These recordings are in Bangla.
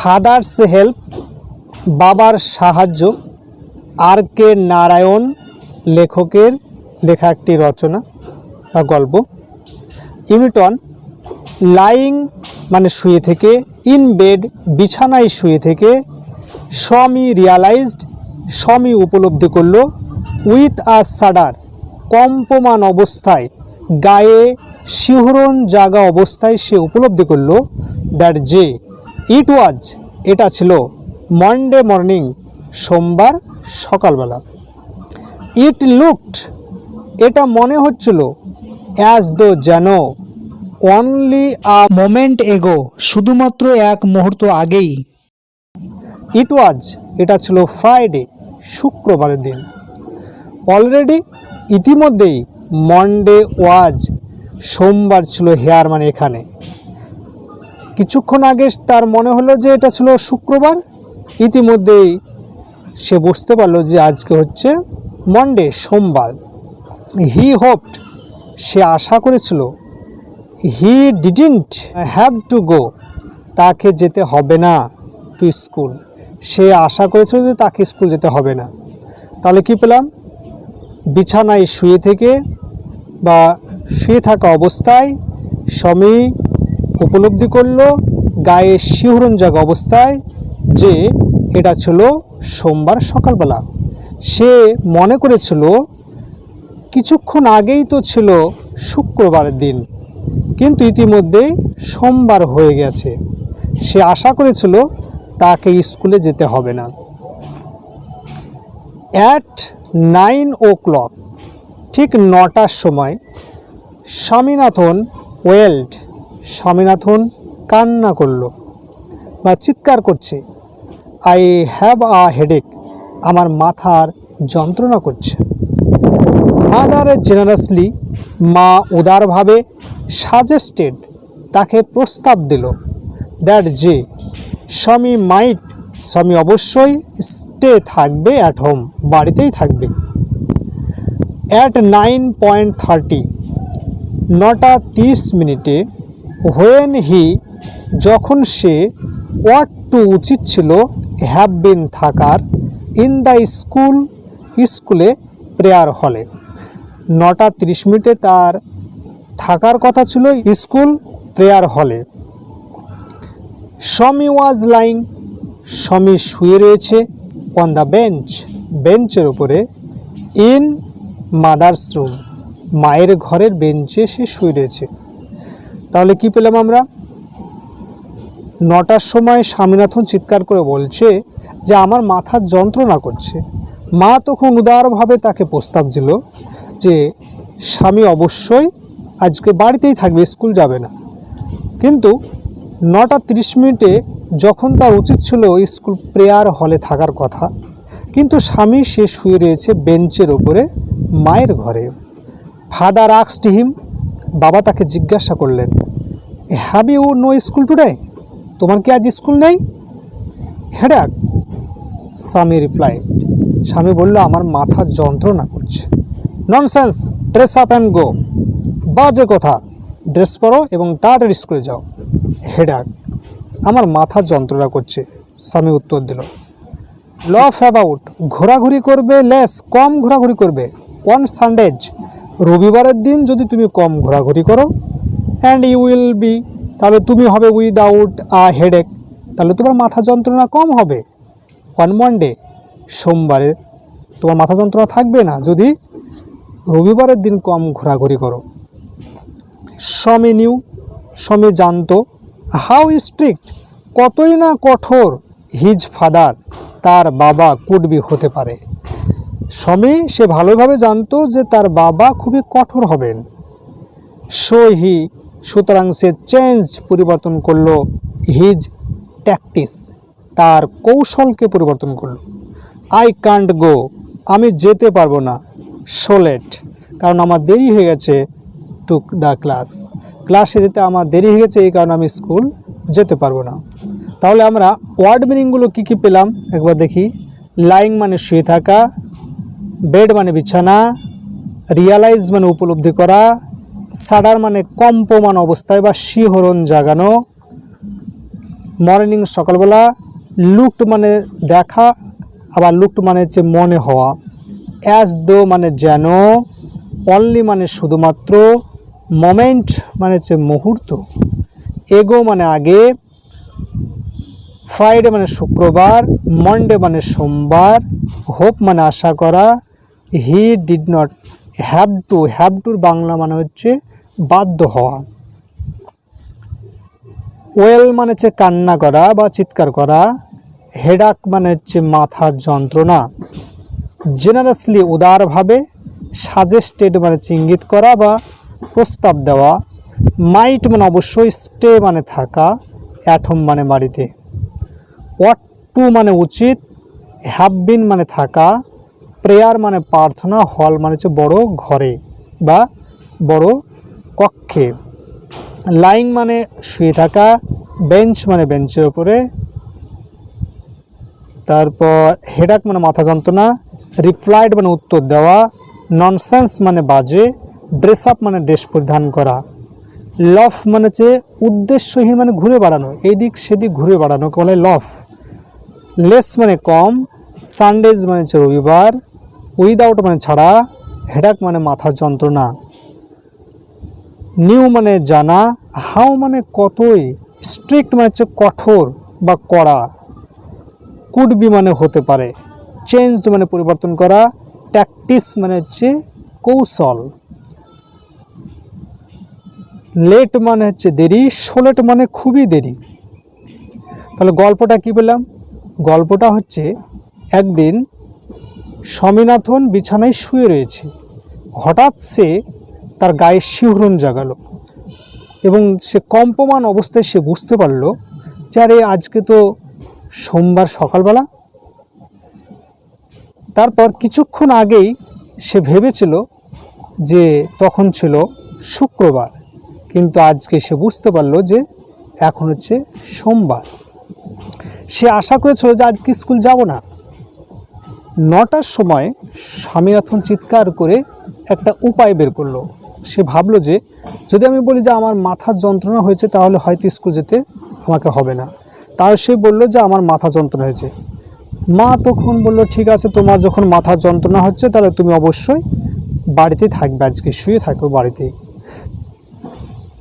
ফাদার্স হেল্প, বাবার সাহায্য আর কে নারায়ণ লেখকের লেখা একটি রচনা বা গল্প। ইউনিটন লাইং মানে শুয়ে থেকে, ইন বেড বিছানায় শুয়ে থেকে, স্বামী রিয়ালাইজড স্বামী উপলব্ধি করল, উইথ আ সাডার, কম্পমান অবস্থায়, গায়ে শিহরণ জাগা অবস্থায় সে উপলব্ধি করল, দ্যাট যে ইট ওয়াজ, এটা ছিল মন্ডে মর্নিং, সোমবার সকালবেলা। ইট লুকড, এটা মনে হচ্ছিল অ্যাজ দো যেন অনলি আ মোমেন্ট এগো শুধুমাত্র এক মুহূর্ত আগেই। ইট ওয়াজ, এটা ছিল ফ্রাইডে, শুক্রবারের দিন। অলরেডি ইতিমধ্যেই মন্ডে ওয়াজ, সোমবার ছিল হেয়ার মানে এখানে। কিছুক্ষণ আগে তার মনে হলো যে এটা ছিল শুক্রবার। ইতিমধ্যেই সে বুঝতে পারল যে আজকে হচ্ছে মন্ডে সোমবার। হি হোপড সে আশা করেছিল he didn't have to go তাকে যেতে হবে না টু স্কুল সে আশা করেছিল যে তাকে স্কুল যেতে হবে না। তাহলে কি পেলাম? বিছানায় শুয়ে থেকে বা শুয়ে থাকা অবস্থায় স্বামী উপলব্ধি করল গায়ে শিহরণ জাগা অবস্থায় যে এটা ছিল সোমবার সকালবেলা। সে মনে করেছিল, কিছুক্ষণ আগেই তো ছিল শুক্রবারের দিন, কিন্তু ইতিমধ্যে সোমবার হয়ে গেছে। সে আশা করেছিল তাকে স্কুলে যেতে হবে না। অ্যাট নাইন ও ক্লক, ঠিক নটার সময় স্বামীনাথন ওয়েল্ড স্বামীনাথন কান্না করল বা চিৎকার করছে। আই হ্যাভ আ হেডেক আমার মাথার যন্ত্রণা করছে। মাদার জেনারাসলি মা উদারভাবে সাজেস্টেড তাকে প্রস্তাব দিল দ্যাট যে, স্বামী মাইট স্বামী অবশ্যই স্টে থাকবে অ্যাট হোম বাড়িতেই থাকবে। অ্যাট নাইন পয়েন্ট থার্টি নটা তিরিশ মিনিটে হোয়েন হি যখন সে ওয়াট টু উচিত ছিল, হ্যাভ বিন থাকার, ইন দ্য স্কুল, স্কুলে প্রেয়ার হলে। নটা তিরিশ মিনিটে তার থাকার কথা ছিল, স্কুল প্রেয়ার হলে। স্বামী ওয়াজ লাইং স্বামী শুয়ে রয়েছে অন দ্য বেঞ্চ বেঞ্চের উপরে ইন মাদার্স রুম মায়ের ঘরের বেঞ্চে সে শুয়ে রয়েছে। তাহলে কি পেলাম আমরা? নটার সময় স্বামীনাথন চিৎকার করে বলছে যে আমার মাথার যন্ত্রণা করছে। মা তখন উদারভাবে তাকে প্রস্তাব দিল যে, স্বামী অবশ্যই আজকে বাড়িতেই থাকবে, স্কুল যাবে না। কিন্তু নটা তিরিশ মিনিটে যখন তার উচিত ছিল স্কুল প্রেয়ার হলে থাকার কথা, কিন্তু স্বামী সে শুয়ে রয়েছে বেঞ্চের ওপরে মায়ের ঘরে। ফাদার আক্সড হিম বাবা তাকে জিজ্ঞাসা করলেন have you no school today তোমার কি আজ স্কুল নেই? হেডাক স্বামী রিপ্লাই স্বামী বলল, আমার মাথা যন্ত্রণা করছে। Nonsense dress up and go বাজে কথা। ড্রেস পরো এবং তাড়াতাড়ি স্কুলে যাও। হেডাক আমার মাথা যন্ত্রণা করছে। স্বামী উত্তর দিল লফ অ্যাবাউট ঘোরাঘুরি করবে লেস কম ঘোরাঘুরি করবে। ওয়ান সানডেজ রবিবারের দিন যদি তুমি কম ঘোরাঘুরি করো অ্যান্ড ইউ উইল বি তাহলে তুমি হবে উইদাউট আ হেডেক তাহলে তোমার মাথা যন্ত্রণা কম হবে। অন মন্ডে সোমবারে তোমার মাথা যন্ত্রণা থাকবে না যদি রবিবারের দিন কম ঘোরাঘুরি করো। স্বামী নিউ, স্বামী জানতো হাউ স্ট্রিক্ট কতই না কঠোর হিজ ফাদার তার বাবা কুডবি হতে পারে। স্বামী সে ভালোভাবে জানতো যে তার বাবা খুবই কঠোর হবেন। সো হি সুতরাং সে চেঞ্জড পরিবর্তন করল হিজ ট্যাকটিস তার কৌশলকে পরিবর্তন করল। আই কান্ট গো আমি যেতে পারব না, সোলেট, কারণ আমার দেরি হয়ে গেছে টু দ্য ক্লাস ক্লাসে যেতে আমার দেরি হয়ে গেছে, এই কারণে আমি স্কুল যেতে পারব না। তাহলে আমরা ওয়ার্ড মিনিংগুলো কী কী পেলাম? একবার দেখি। লাইং মানে শুয়ে থাকা বেড মানে বিছানা রিয়ালাইজ মানে উপলব্ধি করা সাডার মানে কম্পমান অবস্থায় বা শিহরণ জাগানো মর্নিং সকালবেলা লুকড মানে দেখা, আবার লুকড মানে হচ্ছে মনে হওয়া। অ্যাজ দো মানে যেন অনলি মানে শুধুমাত্র মোমেন্ট মানে হচ্ছে মুহূর্ত। এগো মানে আগে ফ্রাইডে মানে শুক্রবার মন্ডে মানে সোমবার হোপ মানে আশা করা he did not have to have টুর বাংলা মানে হচ্ছে বাধ্য হওয়া। ওয়েল মানে হচ্ছে কান্না করা বা চিৎকার করা। হেডাক মানে হচ্ছে মাথার যন্ত্রণা। জেনারেসলি উদারভাবে সাজেস্টেড মানে চিঙ্গিত করা বা প্রস্তাব দেওয়া। মাইট মানে অবশ্যই স্টে মানে থাকা অ্যাটম মানে বাড়িতে। ওয়াট টু মানে উচিত হ্যাভ বিন মানে থাকা। প্রেয়ার মানে প্রার্থনা, হল মানে হচ্ছে বড় ঘরে বা বড় কক্ষে। লাইং মানে শুয়ে থাকা, বেঞ্চ মানে বেঞ্চের ওপরে তারপর হেডাক মানে মাথা যন্ত্রণা রিপ্লাইড মানে উত্তর দেওয়া, ননসেন্স মানে বাজে, ড্রেস আপ মানে ড্রেস পরিধান করা। লফ মানে হচ্ছে উদ্দেশ্যহীন মানে ঘুরে বেড়ানো এইদিক সেদিক ঘুরে বেড়ানো বলে লফ। লেস মানে কম, সানডেজ মানে হচ্ছে রবিবার। উইদাউট মানে ছাড়া হেডাক মানে মাথা যন্ত্রণা নিউ মানে জানা হাউ মানে কতই স্ট্রিক্ট মানে হচ্ছে কঠোর বা কড়া কুড বি মানে হতে পারে চেঞ্জড মানে পরিবর্তন করা ট্যাকটিস মানে হচ্ছে কৌশল লেট মানে হচ্ছে দেরি সোলেট মানে খুবই দেরি। তাহলে গল্পটা কি পেলাম? গল্পটা হচ্ছে, একদিন স্বামীনাথন বিছানায় শুয়ে রয়েছে। হঠাৎ সে তার গায়ে শিহরণ জাগালো এবং সে কম্পমান অবস্থায় সে বুঝতে পারল যে, আরে, আজকে তো সোমবার সকালবেলা। তারপর কিছুক্ষণ আগেই সে ভেবেছিল যে, তখন ছিল শুক্রবার। কিন্তু আজকে সে বুঝতে পারল যে, এখন হচ্ছে সোমবার। সে আশা করেছিল যে, আজকে স্কুল যাব না। নটার সময় স্বামীনাথন চিৎকার করে একটা উপায় বের করল। সে ভাবলো যে, যদি আমি বলি যে আমার মাথার যন্ত্রণা হয়েছে, তাহলে হয়তো স্কুল যেতে আমাকে হবে না। তার সে বলল যে, আমার মাথা যন্ত্রণা হয়েছে। মা তখন বলল, ঠিক আছে, তোমার যখন মাথা যন্ত্রণা হচ্ছে, তাহলে তুমি অবশ্যই বাড়িতে থাকবে আজকে, শুয়ে থাকবে বাড়িতেই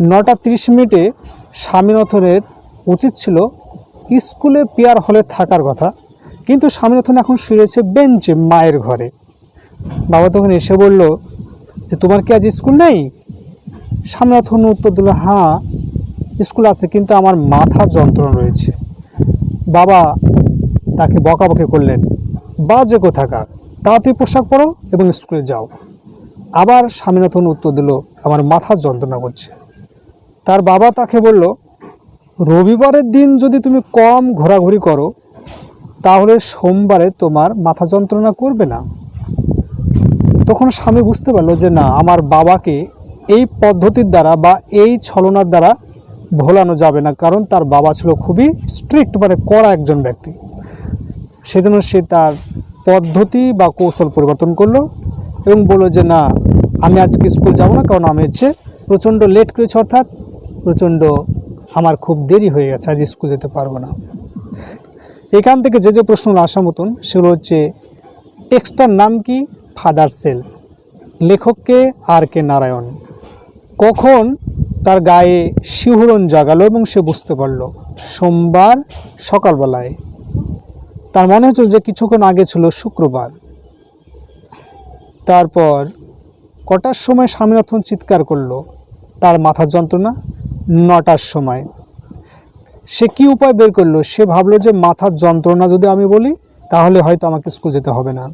নটা তিরিশ মিনিটে স্বামীনাথনের উচিত ছিল স্কুলে পেয়ার হলে থাকার কথা। কিন্তু স্বামীনাথন এখন শুয়েছে বেঞ্চে মায়ের ঘরে। বাবা তখন এসে বলল, যে তোমার কি আজ স্কুল নেই? স্বামীনাথন উত্তর দিল হ্যাঁ স্কুল আছে, কিন্তু আমার মাথা যন্ত্রণা রয়েছে। বাবা তাকে বকাবকি করলেন, বাজে কোথাকার, তাড়াতাড়ি পোশাক পরো এবং স্কুলে যাও। আবার স্বামীনাথন উত্তর দিল, আমার মাথা যন্ত্রণা করছে। তার বাবা তাকে বলল, রবিবারের দিন যদি তুমি কম ঘোরাঘুরি করো তাহলে সোমবারে তোমার মাথা যন্ত্রণা করবে না? তখন স্বামী বুঝতে পারল যে না, আমার বাবাকে এই পদ্ধতির দ্বারা বা এই ছলনার দ্বারা ভোলানো যাবে না, কারণ তার বাবা ছিল খুবই স্ট্রিক্ট মানে কড়া একজন ব্যক্তি। সেজন্য সে তার পদ্ধতি বা কৌশল পরিবর্তন করল এবং বলল যে না, আমি আজকে স্কুল যাব না, কারণ আমি হচ্ছে প্রচণ্ড লেট করেছি, অর্থাৎ প্রচণ্ড আমার খুব দেরি হয়ে গেছে, আজ স্কুল যেতে পারব না। এখান থেকে যে যে প্রশ্নগুলো আসা মতন, সেগুলো হচ্ছে টেক্সটার নাম কি? ফাদার সেল। লেখককে আর কে নারায়ণ। কখন তার গায়ে শিহরণ জাগালো এবং সে বুঝতে পারল? সোমবার সকালবেলায়। তার মনে হচ্ছিল যে কিছুক্ষণ আগে ছিল শুক্রবার। তারপর কটার সময় স্বামীনাথন চিৎকার করল? তার মাথার যন্ত্রণা নটার সময়। সে কি উপায় বের করল? সে ভাবলো যে মাথার যন্ত্রণা যদি আমি বলি, তাহলে হয়তো আমাকে স্কুল যেতে হবে না।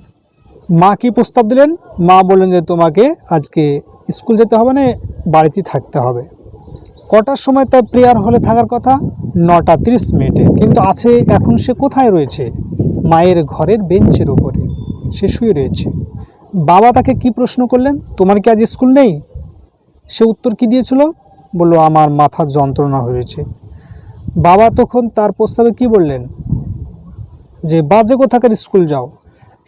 মা কি প্রস্তাব দিলেন? মা বললেন যে তোমাকে আজকে স্কুল যেতে হবে না বাড়িতেই থাকতে হবে। কটার সময় তার প্রেয়ার হলে থাকার কথা? নটা তিরিশ মিনিটে। কিন্তু আছে, এখন সে কোথায় রয়েছে? মায়ের ঘরের বেঞ্চের উপরে। সে শুয়ে রয়েছে। বাবা তাকে কি প্রশ্ন করলেন? তোমার কি আজ স্কুল নেই? সে উত্তর কি দিয়েছিল? বলল, আমার মাথার যন্ত্রণা হয়েছে। বাবা তখন তার প্রস্তাবে কি বললেন? যে, বাজে কোথাকার স্কুল যাও।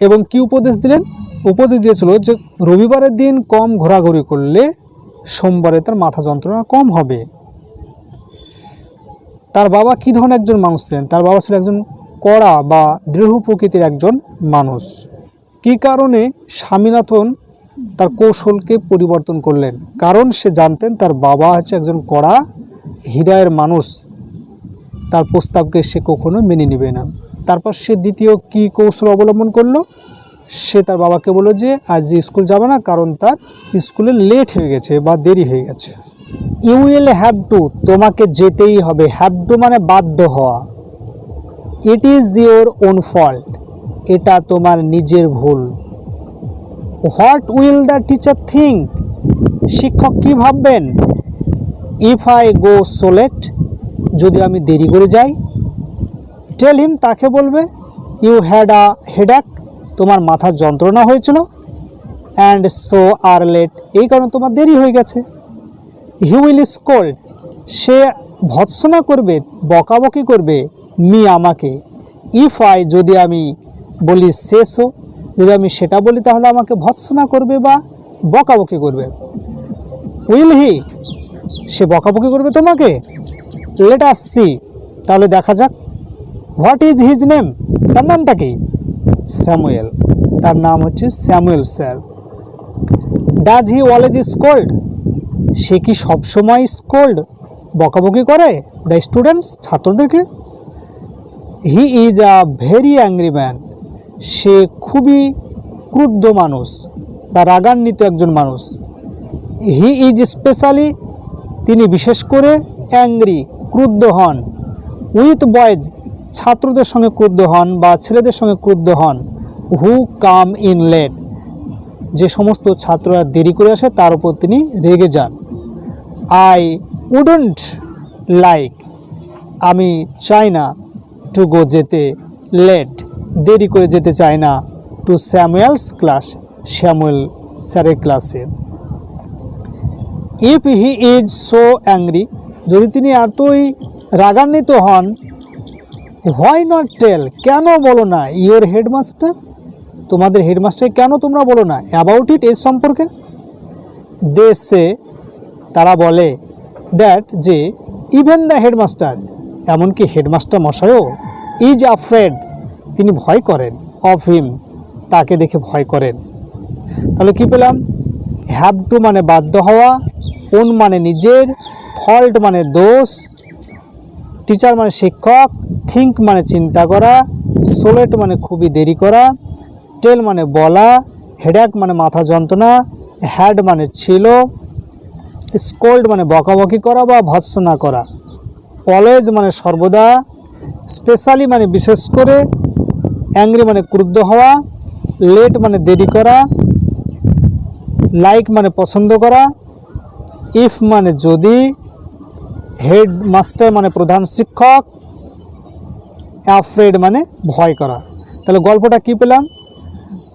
এবং কি উপদেশ দিলেন? উপদেশ দিয়েছিল যে, রবিবারের দিন কম ঘোরাঘুরি করলে সোমবারে তার মাথা যন্ত্রণা কম হবে। তার বাবা কী ধরনের একজন মানুষ ছিলেন? তার বাবা ছিল একজন কড়া বা দৃঢ় প্রকৃতির একজন মানুষ। কী কারণে স্বামীনাথন তার কৌশলকে পরিবর্তন করলেন? কারণ সে জানতেন তার বাবা হচ্ছে একজন কড়া, হৃদয়ের মানুষ। তার প্রস্তাবকে সে কখনো মেনে নেবে না। তারপর সে দ্বিতীয় কি কৌশল অবলম্বন করল? সে তার বাবাকে বলল যে, আজ স্কুল যাবে না, কারণ তার স্কুলে লেট হয়ে গেছে বা দেরি হয়ে গেছে। ইউ উইল হ্যাভ টু তোমাকে যেতেই হবে। হ্যাভ টু মানে বাধ্য হওয়া। It is your own fault এটা তোমার নিজের ভুল। What will the teacher think শিক্ষক কি ভাববেন? ইফ আই গো সোলেট যদি আমি দেরি করে যাই টেল হিম তাকে বলবে ইউ হ্যাড আ হেডাক তোমার মাথার যন্ত্রণা হয়েছিল অ্যান্ড সো আর লেট এই কারণে তোমার দেরি হয়ে গেছে। হি উইল স্কোল্ড সে ভৎসনা করবে, বকাবকি করবে মি আমাকে। ইফ আই যদি আমি বলি শেষ হো যদি আমি সেটা বলি, তাহলে আমাকে ভৎসনা করবে বা বকাবকি করবে। উইল হি সে বকাবকি করবে তোমাকে? লেট আস সি তাহলে দেখা যাক। হোয়াট ইজ হিজ নেম তার নামটা কি? স্যামুয়েল তার নাম হচ্ছে Samuel sir does he always scold সে কি সবসময় স্কোল্ড বকাবকি করে? দ্য স্টুডেন্টস ছাত্রদেরকে? He is a very angry man সে খুবই ক্রুদ্ধ মানুষ বা রাগান্বিত একজন মানুষ। হি ইজ স্পেশালি তিনি বিশেষ করে অ্যাংরি ক্রুদ্ধ হন। উইথ বয়েজ ছাত্রদের সঙ্গে ক্রুদ্ধ হন বা ছেলেদের সঙ্গে ক্রুদ্ধ হন। Who come in late. যে সমস্ত ছাত্ররা দেরি করে আসে, তার উপর তিনি রেগে যান। আই উডন্ট লাইক, আমি চাই না টু গো যেতে। লেট, দেরি করে যেতে চাই না টু স্যামুয়েলস ক্লাস, স্যামুয়েল স্যারের ক্লাসে। If he is so angry যদি তিনি এতই রাগান্বিত হন হোয়াই নট টেল কেন বলো না? ইওর হেডমাস্টার তোমাদের হেডমাস্টার কেন তোমরা বলো না? অ্যাবাউট ইট এর সম্পর্কে? দেশে তারা বলে দ্যাট যে ইভেন দ্য হেডমাস্টার এমনকি হেডমাস্টার মশাইও ইজ আফ্রেড তিনি ভয় করেন অফ হিম তাকে দেখে ভয় করেন। তাহলে কি পেলাম? হ্যাভ টু মানে বাধ্য হওয়া ওন মানে নিজের। ফল্ট মানে দোষ টিচার মানে শিক্ষক থিঙ্ক মানে চিন্তা করা সোলেট মানে খুবই দেরি করা টেল মানে বলা হেডাক মানে মাথা যন্ত্রণা হ্যাড মানে ছিল স্কোল্ড মানে বকাবকি করা বা ভৎসনা করা। কলেজ মানে সর্বদা স্পেশালি মানে বিশেষ করে অ্যাংরি মানে ক্রুদ্ধ হওয়া লেট মানে দেরি করা লাইক মানে পছন্দ করা ইফ মানে যদি হেড মাস্টার মানে প্রধান শিক্ষক অ্যাফ্রেড মানে ভয় করা। তাহলে গল্পটা কি পেলাম?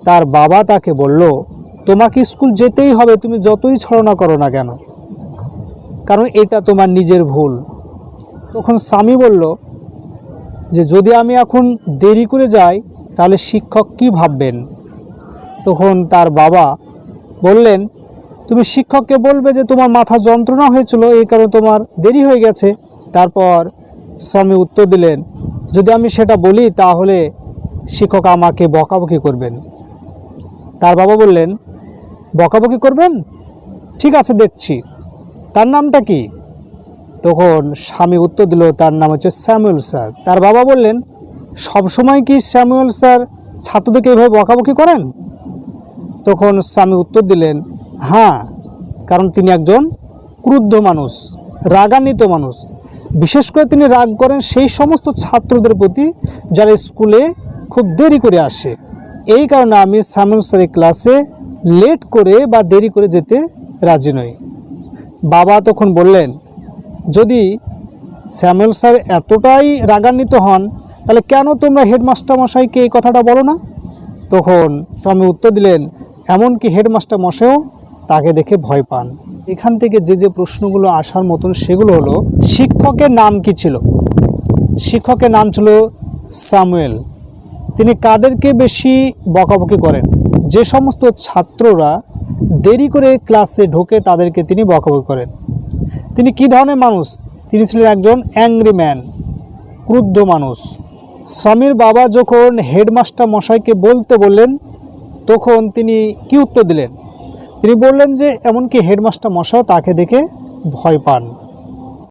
তার বাবা তাকে বলল, তোমাকে স্কুল যেতেই হবে, তুমি যতই ছলনা করো না কেন। কারণ এটা তোমার নিজের ভুল। তখন স্বামী বলল, যে যদি আমি এখন দেরি করে যাই, তাহলে শিক্ষক কি ভাববেন? তখন তার বাবা বললেন তুমি শিক্ষককে বলবে যে তোমার মাথা যন্ত্রণা হয়েছিল, এই কারণে তোমার দেরি হয়ে গেছে। তারপর স্বামী উত্তর দিলেন, যদি আমি সেটা বলি, তাহলে শিক্ষক আমাকে বকাবকি করবেন। তার বাবা বললেন, বকাবকি করবেন? ঠিক আছে, দেখছি। তার নামটা কি? তখন স্বামী উত্তর দিল, তার নাম হচ্ছে স্যামুয়েল, স্যার। তার বাবা বললেন, সবসময় কি স্যামুয়েল, স্যার ছাত্রদেরকে এইভাবে বকাবকি করেন? তখন স্বামী উত্তর দিলেন হ্যাঁ কারণ তিনি একজন ক্রুদ্ধ মানুষ, রাগান্বিত মানুষ। বিশেষ করে তিনি রাগ করেন সেই সমস্ত ছাত্রদের প্রতি যারা স্কুলে খুব দেরি করে আসে। এই কারণে আমি স্যামুয়েল স্যারের ক্লাসে লেট করে বা দেরি করে যেতে রাজি নই। বাবা তখন বললেন, যদি স্যামুয়েল স্যার এতটাই রাগান্বিত হন, তাহলে কেন তোমরা হেডমাস্টার মশাইকে এই কথাটা বলো না? তখন স্বামী উত্তর দিলেন এমনকি হেডমাস্টার মশাইও তাকে দেখে ভয় পান। এখান থেকে যে যে প্রশ্নগুলো আসার মতন সেগুলো হলো, শিক্ষকের নাম কি ছিল? শিক্ষকের নাম ছিল সামুয়েল তিনি কাদেরকে বেশি বকাবকি করেন? যে সমস্ত ছাত্ররা দেরি করে ক্লাসে ঢোকে তাদেরকে তিনি বকাবকি করেন। তিনি কি ধরনের মানুষ? তিনি ছিলেন একজন অ্যাংরি ম্যান, ক্রুদ্ধ মানুষ। স্বামীর বাবা যখন হেডমাস্টার মশাইকে বলতে বললেন তখন তিনি কি উত্তর দিলেন? তিনি বললেন যে, এমনকি হেডমাস্টার মশাও তাকে দেখে ভয় পান।